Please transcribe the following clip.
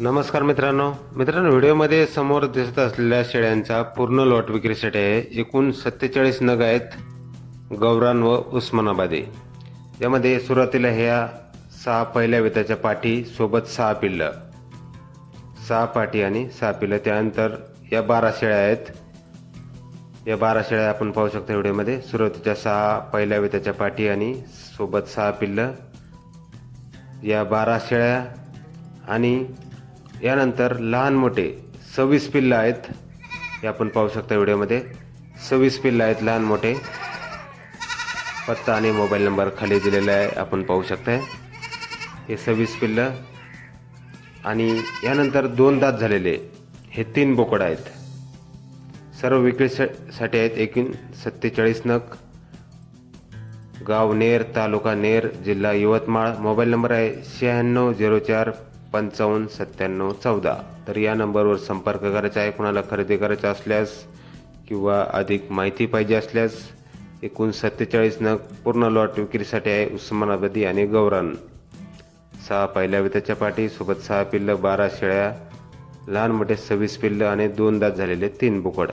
नमस्कार मित्रांनो. मित्रांनो व्हिडिओमध्ये समोर दिसत असलेल्या शेळ्यांचा पूर्ण लॉट विक्रीसाठी आहे. एकूण सत्तेचाळीस नग आहेत गौरान व उस्मानाबादी. यामध्ये सुरुवातीला ह्या सहा पहिल्या वेताच्या पाठी सोबत सहा पिल्लं. सहा पाठी आणि सहा पिल्लं. त्यानंतर या बारा शेळ्या आहेत. या बारा शेळ्या आपण पाहू शकतो व्हिडिओमध्ये. सुरुवातीच्या सहा पहिल्या वेताच्या पाठी आणि सोबत सहा पिल्लं. या बारा शेळ्या आणि यानंतर लहान मोठे सव्वीस पिल्लं आहेत. हे आपण पाहू शकता व्हिडिओमध्ये. सव्वीस पिल्लं आहेत लहान मोठे. पत्ता आणि मोबाईल नंबर खाली दिलेला आहे आपण पाहू शकताय. हे सव्वीस पिल्लं. आणि यानंतर दोन दात झालेले. हे तीन बोकड आहेत. सर्व विक्रीसाठी आहेत एकूण सत्तेचाळीस नग. गाव नेर तालुका नेर जिल्हा यवतमाळ. मोबाईल नंबर आहे शहाण्णव झिरो चार पंचावन्न सत्त्याण्णव चौदा. तर या नंबरवर संपर्क करायचा आहे. कोणाला खरेदी करायचा असल्यास किंवा अधिक माहिती पाहिजे असल्यास एकूण सत्तेचाळीस नग पूर्ण लॉट विक्रीसाठी आहे उस्मानाबादी आणि गौरण सहा पहिल्या वित्याच्या पाठी सोबत सहा पिल्लं बारा शेळ्या लहान मोठे सव्वीस पिल्लं आणि दोन दात झालेले तीन बोकड